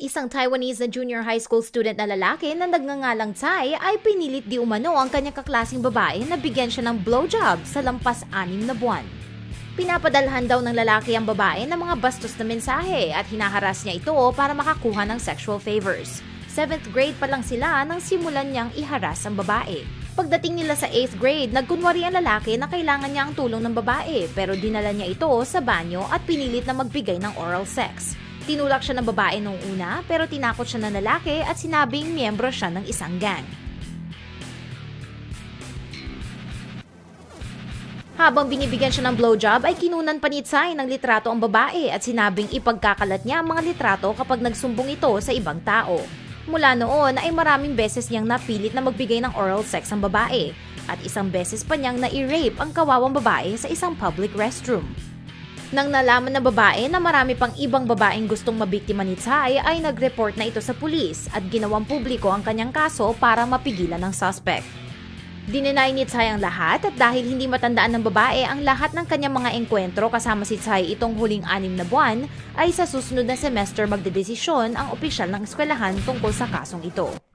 Isang Taiwanese na junior high school student na lalaki na nagngangalang Tsai ay pinilit di umano ang kanyang kaklasing babae na bigyan siya ng blowjob sa lampas anim na buwan. Pinapadalhan daw ng lalaki ang babae ng mga bastos na mensahe at hinaharas niya ito para makakuha ng sexual favors. 7th grade pa lang sila nang simulan niyang iharas ang babae. Pagdating nila sa 8th grade, nagkunwari ang lalaki na kailangan niya ang tulong ng babae pero dinala niya ito sa banyo at pinilit na magbigay ng oral sex. Tinulak siya ng babae nung una pero tinakot siya ng lalaki at sinabing miyembro siya ng isang gang. Habang binibigyan siya ng blowjob ay kinunan pa ni Tsai ng litrato ang babae at sinabing ipagkakalat niya ang mga litrato kapag nagsumbong ito sa ibang tao. Mula noon ay maraming beses niyang napilit na magbigay ng oral sex ang babae at isang beses pa niyang na-rape ang kawawang babae sa isang public restroom. Nang nalaman ng babae na marami pang ibang babaeng gustong mabiktima ni Tsai ay nag-report na ito sa pulis at ginawang publiko ang kanyang kaso para mapigilan ng suspect. Dininay ni Tsai ang lahat at dahil hindi matandaan ng babae ang lahat ng kanyang mga engkwentro kasama si Tsai itong huling anim na buwan, ay sa susunod na semester magdedesisyon ang opisyal ng eskwelahan tungkol sa kasong ito.